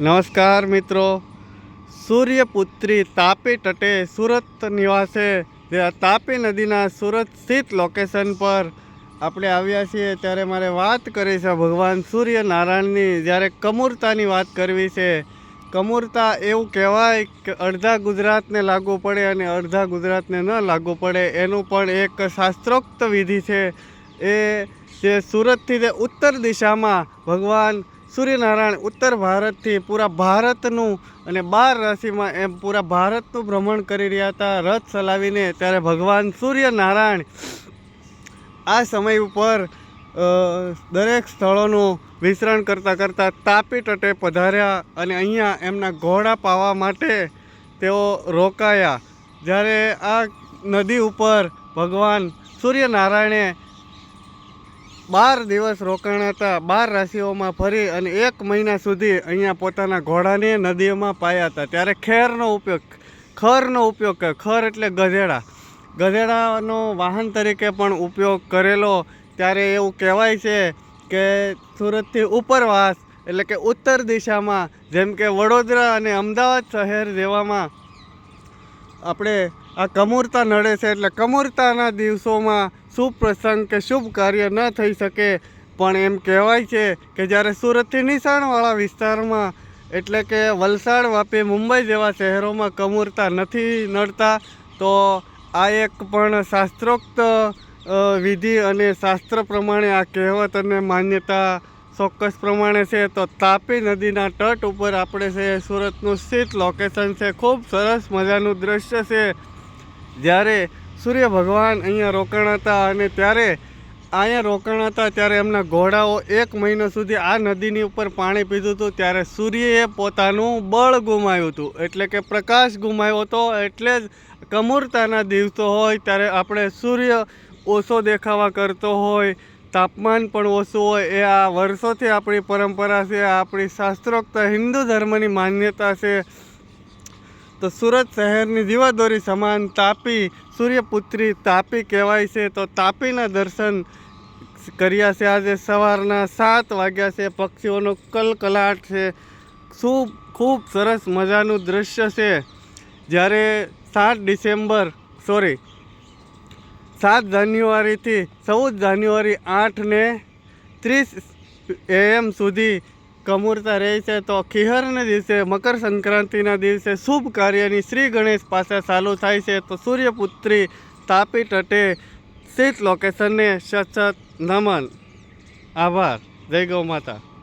નમસ્કાર મિત્રો. સૂર્યપુત્રી તાપી તટે સુરત નિવાસે. જે આ તાપી નદીના સુરત સ્થિત લોકેશન પર આપણે આવ્યા છીએ. ત્યારે મારે વાત કરી છે ભગવાન સૂર્યનારાયણની. જ્યારે કમૂરતાની વાત કરવી છે. કમૂરતા એવું કહેવાય કે અડધા ગુજરાતને લાગુ પડે અને અડધા ગુજરાતને ન લાગુ પડે. એનું પણ એક શાસ્ત્રોક્ત વિધિ છે. એ જે સુરતથી જે ઉત્તર દિશામાં ભગવાન સૂર્યનારાયણ ઉત્તર ભારતથી પૂરા ભારતનું અને બાર રાશિમાં એમ પૂરા ભારતનું ભ્રમણ કરી રહ્યા હતા. રથ ચલાવીને ત્યારે ભગવાન સૂર્યનારાયણ આ સમય ઉપર દરેક સ્થળોનું વિસ્તરણ કરતાં કરતાં તાપી તટે પધાર્યા અને અહીંયા એમના ઘોડા પાવા માટે તેઓ રોકાયા. જ્યારે આ નદી ઉપર ભગવાન સૂર્યનારાયણે બાર દિવસ રોકાણા હતા. બાર રાશિઓમાં ફરી અને એક મહિના સુધી અહીંયા પોતાના ઘોડાને નદીઓમાં પાયા હતા. ત્યારે ખેરનો ઉપયોગ, ખરનો ઉપયોગ કર, ખર એટલે ગધેડા. ગધેડાનો વાહન તરીકે પણ ઉપયોગ કરેલો. ત્યારે એવું કહેવાય છે કે સુરતથી ઉપરવાસ, એટલે કે ઉત્તર દિશામાં, જેમ કે વડોદરા અને અમદાવાદ શહેર જેવામાં આપણે આ કમૂરતા નડે છે એટલે કમૂરતાના દિવસોમાં શુભ પ્રસંગ કે શુભ કાર્ય ન થઈ શકે. પણ એમ કહેવાય છે કે જ્યારે સુરતથી નિશાણવાળા વિસ્તારમાં એટલે કે વલસાડ વાપી મુંબઈ જેવા શહેરોમાં કમૂરતા નથી નડતા, તો આ એક પણ શાસ્ત્રોક્ત વિધિ અને શાસ્ત્ર પ્રમાણે આ કહેવત અને માન્યતા ચોક્કસ પ્રમાણે છે. તો તાપી નદીના તટ ઉપર આપણે છે, સુરતનું સ્થિત લોકેશન છે. ખૂબ સરસ મજાનું દ્રશ્ય છે. જ્યારે સૂર્ય ભગવાન અહીંયા રોકાણ હતા અને ત્યારે અહીંયા રોકાણ હતા, ત્યારે એમના ઘોડાઓ એક મહિનો સુધી આ નદીની ઉપર પાણી પીધું હતું, ત્યારે સૂર્યએ પોતાનું બળ ગુમાવ્યું હતું. એટલે કે પ્રકાશ ગુમાવ્યો હતો, એટલે જ કમૂરતાના દિવસો હોય, ત્યારે આપણે સૂર્ય ઓછો દેખાવા કરતો હોય, તાપમાન પણ ઓછું હોય, એ આ વર્ષોથી આપણી પરંપરા છે આપણી શાસ્ત્રોક્ત હિન્દુ ધર્મની માન્યતા છે. તો સુરત શહેરની જીવાદોરી સમાન તાપી, સૂર્યપુત્રી તાપી કહેવાય છે. તો તાપીના દર્શન કર્યા છે આજે સવારના સાત વાગ્યા છે. પક્ષીઓનો કલકલાટ છે. શું ખૂબ સરસ મજાનું દૃશ્ય છે. જ્યારે સાત ડિસેમ્બર સોરી સાત જાન્યુઆરીથી ચૌદ જાન્યુઆરી આઠને ત્રીસ એએમ સુધી કમૂરતા રહે છે તો ખિહરના દિવસે મકર સંક્રાંતિના દિવસે શુભ કાર્યની શ્રી ગણેશ પાસે ચાલુ થાય છે તો સૂર્યપુત્રી તાપી તટે સ્થિત લોકેશનને સચત નમન. આભાર. જય ગૌ માતા.